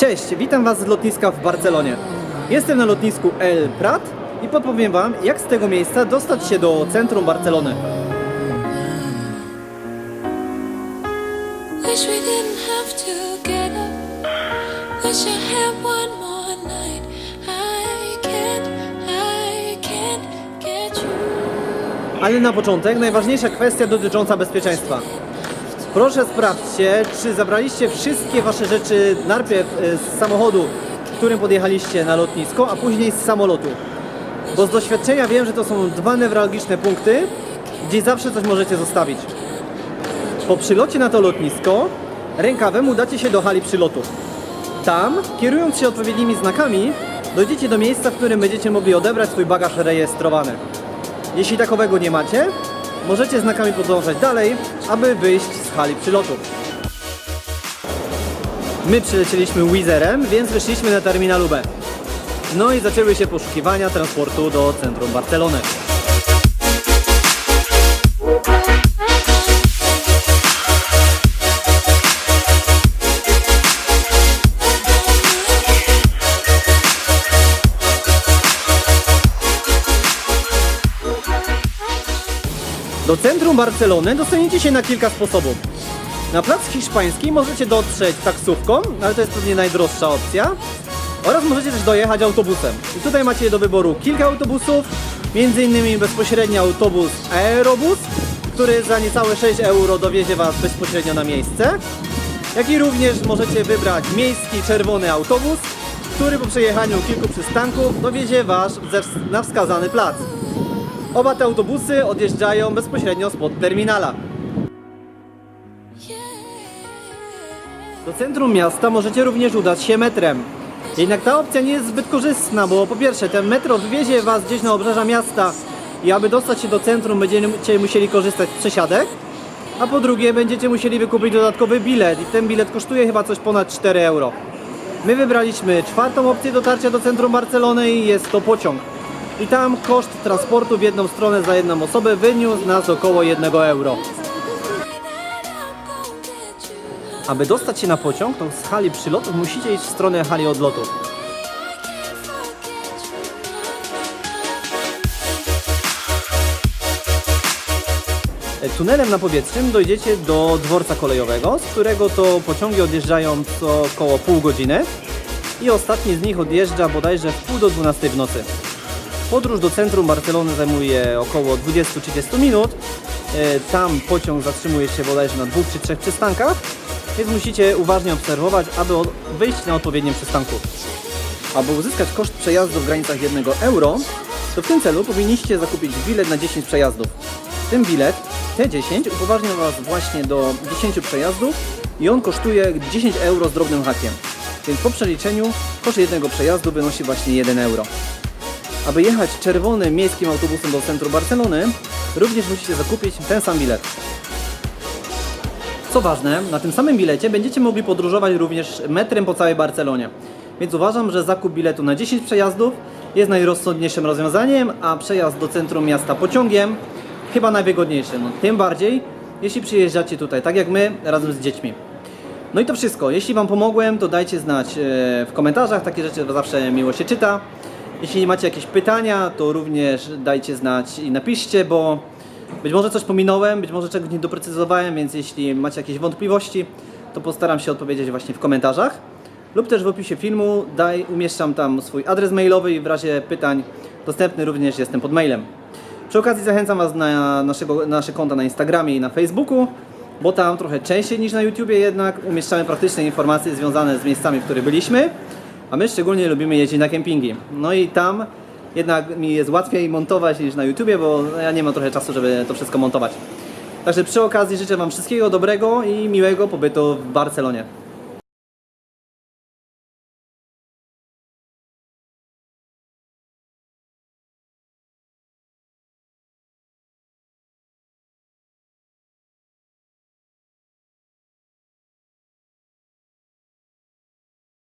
Cześć, witam Was z lotniska w Barcelonie. Jestem na lotnisku El Prat i podpowiem Wam, jak z tego miejsca dostać się do centrum Barcelony. Ale na początek najważniejsza kwestia dotycząca bezpieczeństwa. Proszę sprawdźcie, czy zabraliście wszystkie Wasze rzeczy najpierw e, z samochodu, którym podjechaliście na lotnisko, a później z samolotu. Bo z doświadczenia wiem, że to są dwa newralgiczne punkty, gdzie zawsze coś możecie zostawić. Po przylocie na to lotnisko rękawem udacie się do hali przylotu. Tam, kierując się odpowiednimi znakami, dojdziecie do miejsca, w którym będziecie mogli odebrać swój bagaż rejestrowany. Jeśli takowego nie macie, możecie znakami podążać dalej, aby wyjść z hali przylotu. My przylecieliśmy Wizerem, więc wyszliśmy na terminalu B. No i zaczęły się poszukiwania transportu do centrum Barcelony. Do centrum Barcelony dostaniecie się na kilka sposobów. Na plac hiszpański możecie dotrzeć taksówką, ale to jest pewnie najdroższa opcja. Oraz możecie też dojechać autobusem. I tutaj macie do wyboru kilka autobusów, między innymi autobus Aerobus, który za niecałe 6 euro dowiezie Was bezpośrednio na miejsce. Jak i również możecie wybrać miejski czerwony autobus, który po przejechaniu kilku przystanków dowiezie Was na wskazany plac. Oba te autobusy odjeżdżają bezpośrednio spod terminala. Do centrum miasta możecie również udać się metrem. Jednak ta opcja nie jest zbyt korzystna, bo po pierwsze ten metro wywiezie Was gdzieś na obrzeża miasta i aby dostać się do centrum będziecie musieli korzystać z przesiadek, a po drugie będziecie musieli wykupić dodatkowy bilet i ten bilet kosztuje chyba coś ponad 4 euro. My wybraliśmy czwartą opcję dotarcia do centrum Barcelony i jest to pociąg. I tam koszt transportu w jedną stronę za jedną osobę wyniósł nas około 1 euro. Aby dostać się na pociąg, to z hali przylotów musicie iść w stronę hali odlotów. Tunelem na powietrznym dojdziecie do dworca kolejowego, z którego to pociągi odjeżdżają co około pół godziny i ostatni z nich odjeżdża bodajże w pół do 12 w nocy. Podróż do centrum Barcelony zajmuje około 20-30 minut. E, Tam pociąg zatrzymuje się bodajże na dwóch czy trzech przystankach, więc musicie uważnie obserwować, aby wyjść na odpowiednim przystanku. Aby uzyskać koszt przejazdu w granicach 1 euro, to w tym celu powinniście zakupić bilet na 10 przejazdów. Ten bilet, T10, upoważnia Was właśnie do 10 przejazdów i on kosztuje 10 euro z drobnym hakiem. Więc po przeliczeniu koszt jednego przejazdu wynosi właśnie 1 euro. Aby jechać czerwonym miejskim autobusem do centrum Barcelony, również musicie zakupić ten sam bilet. Co ważne, na tym samym bilecie będziecie mogli podróżować również metrem po całej Barcelonie. Więc uważam, że zakup biletu na 10 przejazdów jest najrozsądniejszym rozwiązaniem, a przejazd do centrum miasta pociągiem chyba najwygodniejszy. No, tym bardziej, jeśli przyjeżdżacie tutaj, tak jak my, razem z dziećmi. No i to wszystko. Jeśli Wam pomogłem, to dajcie znać e, w komentarzach. Takie rzeczy zawsze miło się czyta. Jeśli macie jakieś pytania, to również dajcie znać i napiszcie, bo być może coś pominąłem, być może czegoś nie doprecyzowałem, więc jeśli macie jakieś wątpliwości, to postaram się odpowiedzieć właśnie w komentarzach. Lub też w opisie filmu daj, umieszczam tam swój adres mailowy i w razie pytań dostępny również jestem pod mailem. Przy okazji zachęcam Was na naszego, na nasze konta na Instagramie i na Facebooku, bo tam trochę częściej niż na YouTubie jednak umieszczamy praktyczne informacje związane z miejscami, w których byliśmy, a my szczególnie lubimy jeździć na kempingi. No i tam jednak mi jest łatwiej montować niż na YouTubie, bo ja nie mam trochę czasu, żeby to wszystko montować. Także przy okazji życzę Wam wszystkiego dobrego i miłego pobytu w Barcelonie.